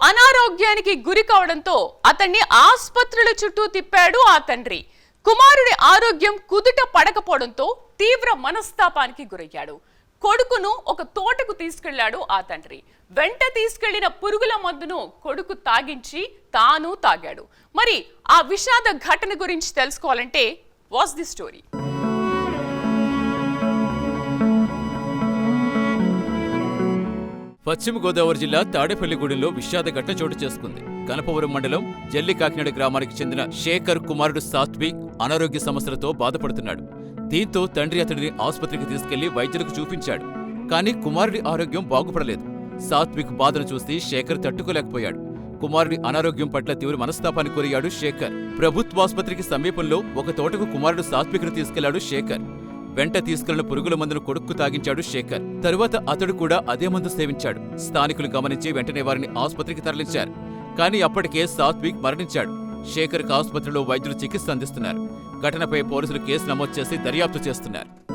అనారోగ్యానికి గురి కావడంతో అతన్ని ఆసుపత్రుల చుట్టూ తిప్పాడు ఆ తండ్రి. కుమారుడి ఆరోగ్యం కుదుట పడకపోవడంతో తీవ్ర మనస్తాపానికి గురయ్యాడు. కొడుకును ఒక తోటకు తీసుకెళ్ళాడు ఆ తండ్రి. వెంట తీసుకెళ్ళిన పురుగుల మందును కొడుకు తాగించి తాను తాగాడు. మరి ఆ విషాద ఘటన గురించి తెలుసుకోవాలంటే వాస్ ది స్టోరీ. పశ్చిమ గోదావరి జిల్లా తాడేపల్లిగూడెంలో విషాద ఘటన చోటు చేసుకుంది. కనపవరం మండలం జల్లి కాకినాడ గ్రామానికి చెందిన శేఖర్ కుమారుడు సాత్విక్ అనారోగ్య సమస్యలతో బాధపడుతున్నాడు. దీంతో తండ్రి అతడిని ఆసుపత్రికి తీసుకెళ్ళి వైద్యులకు చూపించాడు. కానీ కుమారుడి ఆరోగ్యం బాగుపడలేదు. సాత్విక్ బాధను చూసి శేఖర్ తట్టుకోలేకపోయాడు. కుమారుడి అనారోగ్యం పట్ల తీవ్ర మనస్తాపానికి కోరియాడు శేఖర్. ప్రభుత్వాసుపత్రికి సమీపంలో ఒక తోటకు కుమారుడు సాత్విక్ను తీసుకెళ్ళాడు శేఖర్. వెంట తీసుకెళ్ళిన పురుగుల మందును కొడుక్కు తాగించాడు శేఖర్. తరువాత అతడు కూడా అదే మందు సేవించాడు. స్థానికులు గమనించి వెంటనే వారిని ఆసుపత్రికి తరలించారు. కానీ అప్పటికే సాత్విక్ మరణించాడు. శేఖర్కు ఆసుపత్రిలో వైద్యులు చికిత్స అందిస్తున్నారు. ఘటనపై పోలీసులు కేసు నమోదు చేసి దర్యాప్తు చేస్తున్నారు.